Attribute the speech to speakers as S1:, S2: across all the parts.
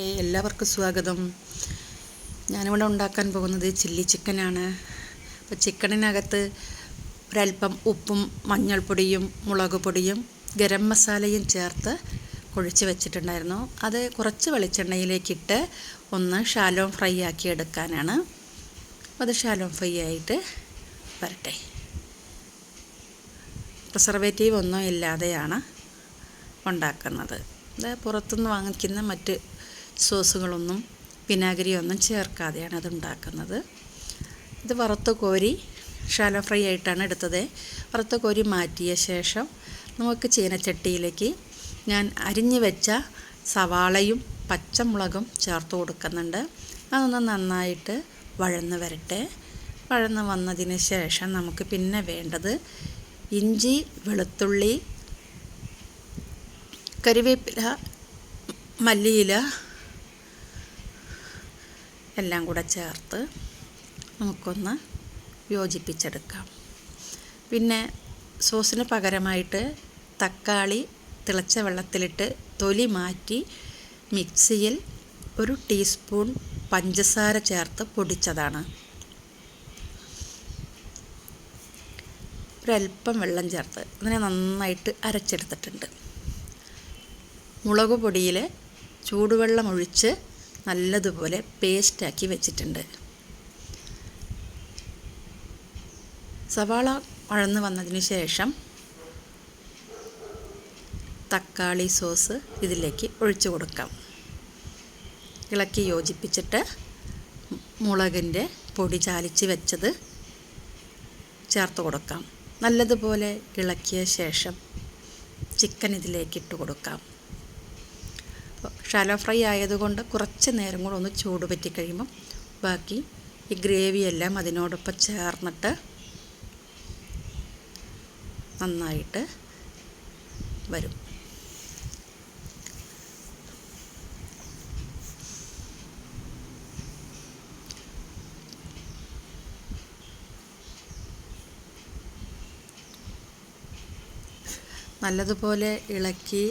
S1: എല്ലാവർക്കും സ്വാഗതം. ഞാനിവിടെ ഉണ്ടാക്കാൻ പോകുന്നത് ചില്ലി ചിക്കനാണ്. അപ്പോൾ ചിക്കനിനകത്ത് ഒരല്പം ഉപ്പും മഞ്ഞൾപ്പൊടിയും മുളക് പൊടിയും ഗരം മസാലയും ചേർത്ത് കുഴിച്ച് വെച്ചിട്ടുണ്ടായിരുന്നു. അത് കുറച്ച് വെളിച്ചെണ്ണയിലേക്കിട്ട് ഒന്ന് ഷാലോ ഫ്രൈ ആക്കി എടുക്കാനാണ്. അത് ഷാലോ ഫ്രൈ ആയിട്ട് വരട്ടെ. പ്രിസർവേറ്റീവ് ഒന്നും ഇല്ലാതെയാണ് ഉണ്ടാക്കുന്നത്. അത് പുറത്തുനിന്ന് വാങ്ങിക്കുന്ന മറ്റ് സോസുകളൊന്നും വിനാഗിരിയൊന്നും ചേർക്കാതെയാണ് അത് ഉണ്ടാക്കുന്നത് ഇത് വറുത്ത കോരി ഷാല ഫ്രൈ ആയിട്ടാണ് എടുത്തത്. വറുത്ത കോരി മാറ്റിയ ശേഷം നമുക്ക് ചീനച്ചട്ടിയിലേക്ക് ഞാൻ അരിഞ്ഞു വെച്ച സവാളയും പച്ചമുളകും ചേർത്ത് കൊടുക്കുന്നുണ്ട്. അതൊന്ന് നന്നായിട്ട് വഴന്ന് വരട്ടെ. വഴന്ന് വന്നതിന് ശേഷം നമുക്ക് പിന്നെ വേണ്ടത് ഇഞ്ചി വെളുത്തുള്ളി കരിവേപ്പില മല്ലിയില എല്ലാം കൂടെ ചേർത്ത് നമുക്കൊന്ന് യോജിപ്പിച്ചെടുക്കാം. പിന്നെ സോസിന് പകരമായിട്ട് തക്കാളി തിളച്ച വെള്ളത്തിലിട്ട് തൊലി മാറ്റി മിക്സിയിൽ ഒരു ടീസ്പൂൺ പഞ്ചസാര ചേർത്ത് പൊടിച്ചതാണ്. ഒരല്പം വെള്ളം ചേർത്ത് അതിനെ നന്നായിട്ട് അരച്ചെടുത്തിട്ടുണ്ട്. മുളക് പൊടിയിൽ ചൂടുവെള്ളം ഒഴിച്ച് നല്ലതുപോലെ പേസ്റ്റാക്കി വെച്ചിട്ടുണ്ട്. സവാള വഴന്ന് വന്നതിന് ശേഷം തക്കാളി സോസ് ഇതിലേക്ക് ഒഴിച്ചു കൊടുക്കാം. ഇളക്കി യോജിപ്പിച്ചിട്ട് മുളകിന്റെ പൊടി ചാലിച്ച് വെച്ചത് ചേർത്ത് കൊടുക്കാം. നല്ലതുപോലെ ഇളക്കിയ ശേഷം ചിക്കൻ ഇതിലേക്ക് ഇട്ട് കൊടുക്കാം. ഷാലോ ഫ്രൈ ആയതുകൊണ്ട് കുറച്ച് നേരം കൂടെ ഒന്ന് ചൂട് പറ്റി കഴിയുമ്പം ബാക്കി ഈ ഗ്രേവി എല്ലാം അതിനോടൊപ്പം ചേർന്നിട്ട് നന്നായിട്ട് വരും. നല്ലതുപോലെ ഇളക്കി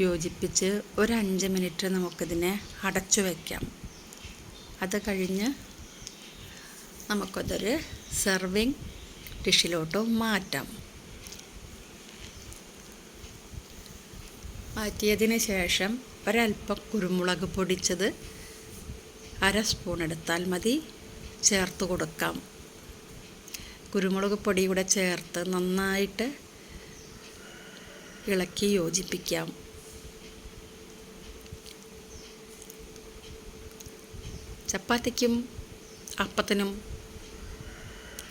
S1: യോജിപ്പിച്ച് ഒരു അഞ്ച് മിനിറ്റ് നമുക്കിതിനെ അടച്ചു വയ്ക്കാം അത് കഴിഞ്ഞ് നമുക്കതൊരു സെർവിങ് ഡിഷിലോട്ട് മാറ്റാം. മാറ്റിയതിന് ശേഷം ഒരല്പം കുരുമുളക് പൊടിച്ചത് അര സ്പൂൺ എടുത്താൽ മതി. ചേർത്ത് കൊടുക്കാം. കുരുമുളക് പൊടി കൂടെ ചേർത്ത് നന്നായിട്ട് ഇളക്കി യോജിപ്പിക്കാം. ചപ്പാത്തിക്കും അപ്പത്തിനും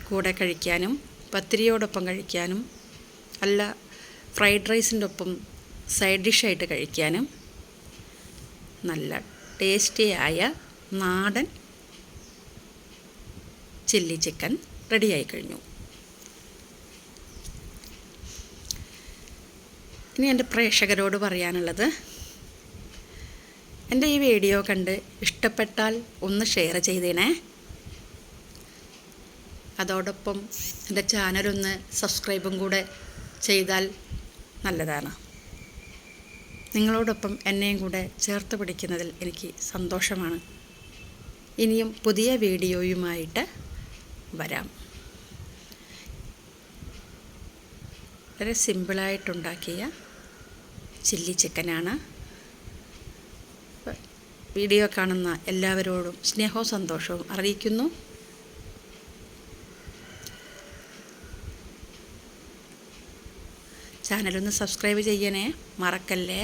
S1: കൂടെ കഴിക്കാനും പത്തിരിയോടൊപ്പം കഴിക്കാനും അല്ല ഫ്രൈഡ് റൈസിന്റെ ഒപ്പം സൈഡ് ഡിഷായിട്ട് കഴിക്കാനും നല്ല ടേസ്റ്റിയായ നാടൻ ചില്ലി ചിക്കൻ റെഡിയായി കഴിഞ്ഞു. ഇനി എന്റെ പ്രേക്ഷകരോട് പറയാനുള്ളത് എന്റെ ഈ വീഡിയോ കണ്ട് ഇഷ്ടപ്പെട്ടാൽ ഒന്ന് ഷെയർ ചെയ്തേണേ അതോടൊപ്പം എന്റെ ചാനലൊന്ന് സബ്സ്ക്രൈബും കൂടെ ചെയ്താൽ നല്ലതാണ്. നിങ്ങളോടൊപ്പം എന്നെയും കൂടെ ചേർത്ത് പിടിക്കുന്നതിൽ എനിക്ക് സന്തോഷമാണ്. ഇനിയും പുതിയ വീഡിയോയുമായിട്ട് വരാം. വളരെ സിമ്പിളായിട്ടുണ്ടാക്കിയ ചില്ലി ചിക്കനാണ് വീഡിയോ കാണുന്ന എല്ലാവരോടും സ്നേഹവും സന്തോഷവും അറിയിക്കുന്നു. ചാനലൊന്ന് സബ്സ്ക്രൈബ് ചെയ്യണേ. മറക്കല്ലേ?